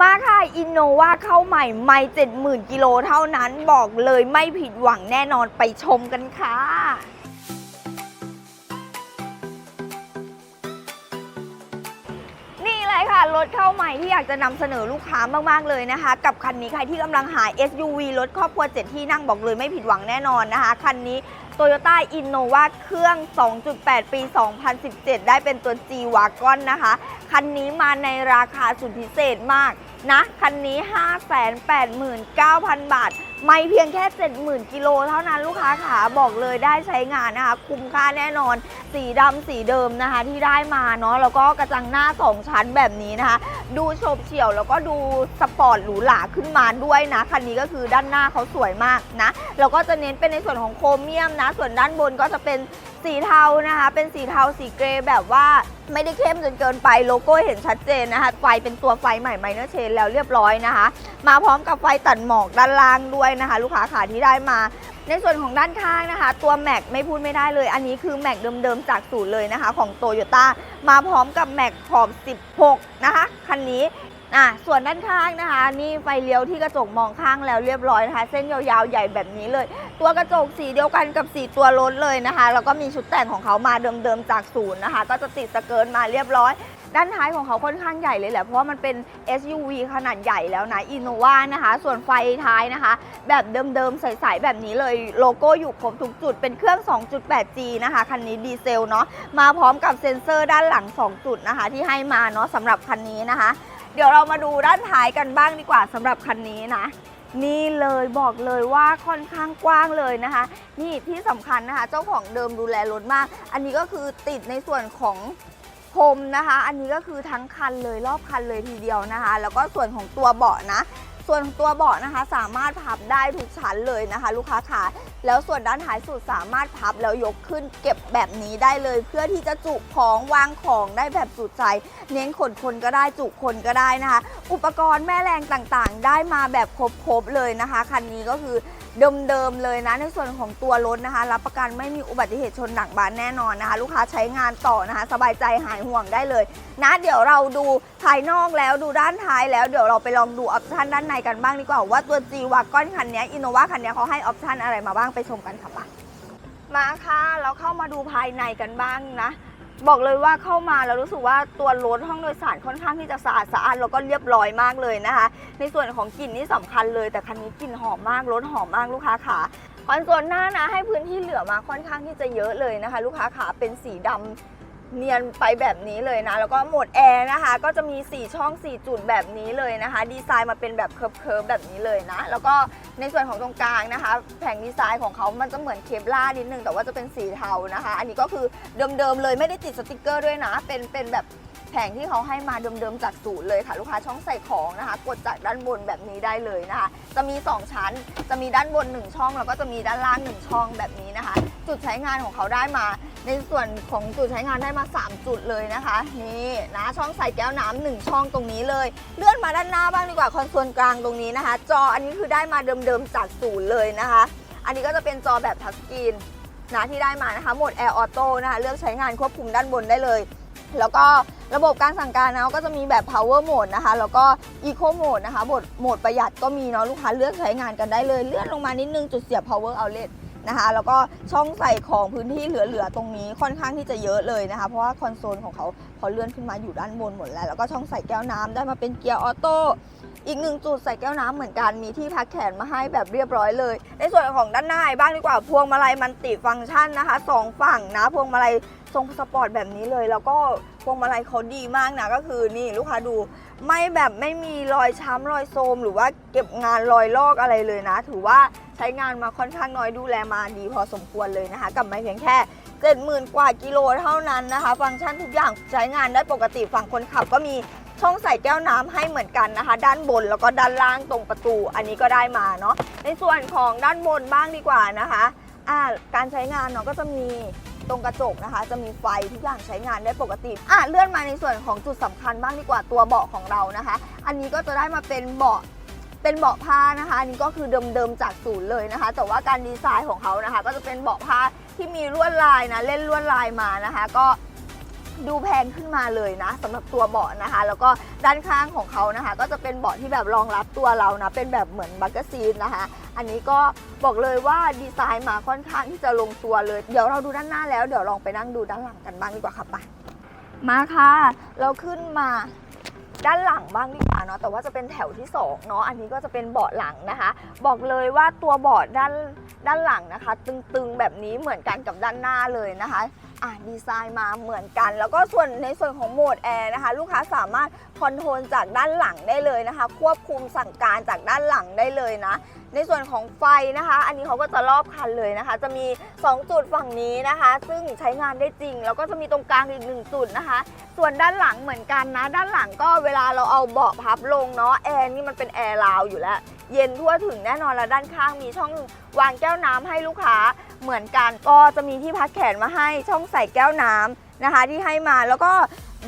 มาค่ะอินโนวาเข้าใหม่ไม่70,000กิโลเท่านั้นบอกเลยไม่ผิดหวังแน่นอนไปชมกันค่ะนี่เลยค่ะรถเข้าใหม่ที่อยากจะนำเสนอลูกค้ามากๆเลยนะคะ กับคันนี้ใครที่กำลังหา SUV รถครอบครัว 7 ที่นั่งบอกเลยไม่ผิดหวังแน่นอนนะคะ คันนี้ Toyota Innova เครื่อง 2.8 ปี 2017 ได้เป็นตัว G Wagon นะคะ คันนี้มาในราคาสุดพิเศษมากนะ คันนี้ 589,000 บาท ไม่เพียงแค่ 70,000 กิโลเท่านั้นลูกค้าขาบอกเลยได้ใช้งานนะคะ คุ้มค่าแน่นอน สีดำสีเดิมนะคะที่ได้มาเนาะแล้วก็กระจังหน้า 2 ชั้นแบบนี้นะคะ ดูโฉบเฉี่ยวแล้วก็ดูสปอร์ตหรูหราขึ้นมาด้วยนะ คันนี้ก็คือด้านหน้าเขาสวยมากนะ แล้วก็จะเน้นเป็นในส่วนของโครเมียมนะ ส่วนด้านบนก็จะเป็นสีเทานะคะ เป็นสีเทาสีเกรย์แบบว่าไม่ได้เข้มจนเกินไปโลโก้เห็นชัดเจนนะคะ ไฟเป็นตัวไฟใหม่ไมเนอร์เชนแล้วเรียบร้อยนะคะ มาพร้อมกับไฟตัดหมอกด้านล่างด้วยนะคะ ลูกค้าขาที่ได้มา ในส่วนของด้านข้างนะคะ ตัวแม็กไม่พูดไม่ได้เลย อันนี้คือแม็กเดิมๆจากศูนย์เลยนะคะ ของโตโยต้ามาพร้อมกับแม็กขอบ 16 นะคะ คันนี้ อะส่วนด้านข้างนะคะ นี่ไฟเลี้ยวที่กระจกมองข้างแล้วเรียบร้อยนะคะ เส้นยาวๆใหญ่แบบนี้เลย ตัวกระจกสีเดียวกันกับสีตัวรถเลยนะคะ แล้วก็มีชุดแต่งของเขามาเดิมๆจากศูนย์นะคะ ก็จะติดสเกิร์ตมาเรียบร้อยด้านท้ายของเขาค่อนข้างใหญ่เลยแหละ เพราะว่ามันเป็น SUV ขนาดใหญ่แล้วนะ Innova นะคะ ส่วนไฟท้ายนะคะ แบบเดิมๆ ใสๆ แบบนี้เลย โลโก้อยู่ครบทุกจุด เป็นเครื่อง 2.8G นะคะ คันนี้ดีเซลเนาะ มาพร้อมกับเซ็นเซอร์ด้านหลัง 2 จุดนะคะ ที่ให้มาเนาะสำหรับคันนี้นะคะ เดี๋ยวเรามาดูด้านท้ายกันบ้างดีกว่าสำหรับคันนี้นะ นี่เลยบอกเลยว่าค่อนข้างกว้างเลยนะคะ นี่ที่สำคัญนะคะ เจ้าของเดิมดูแลรถมาก อันนี้ก็คือติดในส่วนของพรมนะคะ อันนี้ก็คือทั้งคันเลยรอบคันเลยทีเดียวนะคะ แล้วก็ส่วนของตัวเบาะนะ ส่วนของตัวเบาะนะคะ สามารถพับได้ทุกชั้นเลยนะคะ ลูกค้าขา แล้วส่วนด้านท้ายสุดสามารถพับแล้วยกขึ้นเก็บแบบนี้ได้เลย เพื่อที่จะจุของวางของได้แบบสุดใจ เน้นขนคนก็ได้จุคนก็ได้นะคะ อุปกรณ์แม่แรงต่างๆ ได้มาแบบครบๆเลยนะคะ คันนี้ก็คือ เดิมๆเลยนะ ในส่วนของตัวรถนะคะ รับประกันไม่มีอุบัติเหตุชนหนักบานแน่นอนนะคะ ลูกค้าใช้งานต่อนะคะ สบายใจหายห่วงได้เลยนะเดี๋ยวเราดูภายนอกแล้วดูด้านท้ายแล้วเดี๋ยวเราไปลองดูออปชันด้านในกันบ้างดีกว่าว่าตัว G Wagon คันนี้อินโนวาคันนี้เขาให้ออปชันอะไรมาบ้างไปชมกันค่ะมามาค่ะ เราเข้ามาดูภายในกันบ้างนะ บอกเลยว่าเข้ามาแล้วรู้สึกว่าตัวรถห้องโดยสารค่อนข้างที่จะสะอาดสะอาดแล้วก็เรียบร้อยมากเลยนะคะ ในส่วนของกลิ่นนี่สำคัญเลย แต่คันนี้กลิ่นหอมมากรถหอมมากลูกค้าขาคอนโซลหน้านะให้พื้นที่เหลือมาค่อนข้างที่จะเยอะเลยนะคะ ลูกค้าขาเป็นสีดำ เนียนไปแบบนี้เลยนะ แล้วก็โหมดแอร์นะคะ ก็จะมี 4 ช่อง 4 จุดแบบนี้เลยนะคะ ดีไซน์มาเป็นแบบเคิร์ฟๆแบบนี้เลยนะ แล้วก็ในส่วนของตรงกลางนะคะ แผงดีไซน์ของเขามันจะเหมือนเคปล่านิดนึง แต่ว่าจะเป็นสีเทานะคะ อันนี้ก็คือเดิมๆเลยไม่ได้ติดสติกเกอร์ด้วยนะ เป็นเป็นแบบแผงที่เขาให้มาเดิมๆจากศูนย์เลยค่ะ ลูกค้าช่องใส่ของนะคะ กดจากด้านบนแบบนี้ได้เลยนะคะ จะมี 2 ชั้น จะมีด้านบน 1 ช่อง แล้วก็จะมีด้านล่าง 1 ช่องแบบนี้นะคะ จุดใช้งานของเขาได้มา ในส่วนของจุดใช้งานได้มา 3 จุดเลยนะคะ นี่นะช่องใส่แก้วน้ำหนึ่งช่องตรงนี้เลย เลื่อนมาด้านหน้าบ้างดีกว่าคอนโซลกลางตรงนี้นะคะ จออันนี้คือได้มาเดิมๆจากศูนย์เลยนะคะ อันนี้ก็จะเป็นจอแบบทัชสกรีนนะที่ได้มานะคะโหมด Air Auto นะคะเลือกใช้งานควบคุมด้านบนได้เลย แล้วก็ระบบการสั่งการนะก็จะมีแบบ power mode นะคะ แล้วก็ eco mode นะคะโหมดโหมดประหยัดก็มีเนาะลูกค้าเลือกใช้งานกันได้เลย เลื่อนลงมานิดนึงจุดเสียบ power outlet นะคะ แล้วก็ช่องใส่ของพื้นที่เหลือๆตรงนี้ค่อนข้างที่จะเยอะเลยนะคะ เพราะว่าคอนโซลของเขาพอเลื่อนขึ้นมาอยู่ด้านบนหมดแล้ว แล้วก็ช่องใส่แก้วน้ำได้มาเป็นเกียร์ออโต้อีกหนึ่งจุดใส่แก้วน้ำเหมือนกันมีที่พักแขนมาให้แบบเรียบร้อยเลย ในส่วนของด้านหน้าบ้างดีกว่าพวงมาลัยมันติฟังก์ชันนะคะสองฝั่งนะพวงมาลัย ทรงสปอร์ตแบบนี้เลย แล้วก็พวงมาลัยเขาดีมากนะก็คือนี่ลูกค้าดูไม่แบบไม่มีรอยช้ำรอยโทมหรือว่าเก็บงานรอยลอกอะไรเลยนะ ถือว่าใช้งานมาค่อนข้างน้อยดูแลมาดีพอสมควรเลยนะคะ กับไม่เพียงแค่70,000 กว่ากิโลเท่านั้นนะคะ ฟังก์ชันทุกอย่างใช้งานได้ปกติฝั่งคนขับก็มีช่องใส่แก้วน้ำให้เหมือนกันนะคะ ด้านบนแล้วก็ด้านล่างตรงประตู อันนี้ก็ได้มาเนาะในส่วนของด้านบนบ้างดีกว่านะคะการใช้งานเนาะก็จะมี ตรงกระจกนะคะ จะมีไฟทุกอย่างใช้งานได้ปกติอะเลื่อนมาในส่วนของจุดสำคัญบ้างดีกว่าตัวเบาะของเรานะคะ อันนี้ก็จะได้มาเป็นเบาะเป็นเบาะผ้านะคะอันนี้ก็คือเดิมๆจากศูนย์เลยนะคะ แต่ว่าการดีไซน์ของเขานะคะ ก็จะเป็นเบาะผ้าที่มีลวดลายนะเล่นลวดลายมานะคะ ก็ ดูแพงขึ้นมาเลยนะสำหรับตัวเบาะนะคะ แล้วก็ด้านข้างของเขานะคะ ก็จะเป็นเบาะที่แบบรองรับตัวเรานะเป็นแบบเหมือนบักเกอร์ซีนนะคะ อันนี้ก็บอกเลยว่าดีไซน์มาค่อนข้างที่จะลงตัวเลย เดี๋ยวเราดูด้านหน้าแล้วเดี๋ยวลองไปนั่งดูด้านหลังกันบ้างดีกว่าค่ะไปมาค่ะ เราขึ้นมาด้านหลังบ้างดีกว่าเนาะแต่ว่าจะเป็นแถวที่สองเนาะอันนี้ก็จะเป็นเบาะหลังนะคะ บอกเลยว่าตัวเบาะด้านด้านหลังนะคะ ตึงๆแบบนี้เหมือนกันกับด้านหน้าเลยนะคะ อะดีไซน์มาเหมือนกัน แล้วก็ส่วนในส่วนของโหมดแอร์นะคะ ลูกค้าสามารถคอนโทรลจากด้านหลังได้เลยนะคะ ควบคุมสั่งการจากด้านหลังได้เลยนะ ในส่วนของไฟนะคะ อันนี้เขาก็จะรอบคันเลยนะคะ จะมี 2 จุดฝั่งนี้นะคะ ซึ่งใช้งานได้จริง แล้วก็จะมีตรงกลางอีกหนึ่งจุดนะคะ ส่วนด้านหลังเหมือนกันนะ ด้านหลังก็เวลาเราเอาเบาะพับลงเนาะแอร์นี่มันเป็นแอร์ราวอยู่แล้ว เย็นทั่วถึงแน่นอนแล้วด้านข้างมีช่องวางแก้วน้ำให้ลูกค้าเหมือนกัน ก็จะมีที่พักแขนมาให้ช่องใส่แก้วน้ำนะคะ ที่ให้มาแล้วก็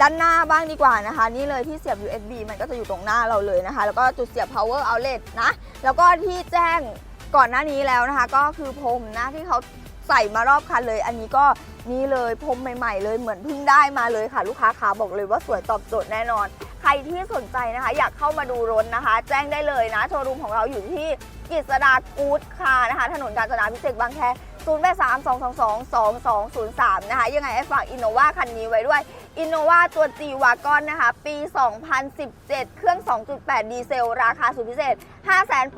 ด้านหน้าบ้างดีกว่านะคะ นี่เลยที่เสียบ USB มันก็จะอยู่ตรงหน้าเราเลยนะคะ แล้วก็จุดเสียบ power outlet นะ แล้วก็ที่แจ้งก่อนหน้านี้แล้วนะคะ ก็คือพรมนะที่เขาใส่มารอบคันเลย อันนี้ก็นี่เลยพรมใหม่ๆ เลยเหมือนเพิ่งได้มาเลยค่ะ ลูกค้าขาบอกเลยว่าสวยตอบโจทย์แน่นอน ใครที่สนใจนะคะ อยากเข้ามาดูรถนะคะ แจ้งได้เลยนะ โชว์รูมของเราอยู่ที่กิษดากู๊ดคานะคะ ถนนกาญจนาพิเศษบางแค 0 8 3 2 2 2 2 2 0 3 นะคะ ยังไงไอ้ฝากอินโนวาคันนี้ไว้ด้วยอินโนวาตัว G w a g o n นะคะ ปี 2017 เครื่อง 2.8 ดีเซล ราคาสุดพิเศษ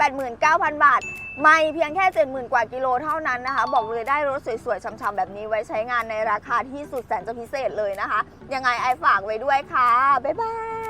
589,000 บาท ไม่เพียงแค่ 70,000 กว่ากิโลเท่านั้นนะคะ บอกเลยได้รถสวยๆช่ำๆแบบนี้ไว้ใช้งานในราคาที่สุดแสนจะพิเศษเลยนะคะ ยังไงไอฝากไว้ด้วยค่ะ บ๊ายบาย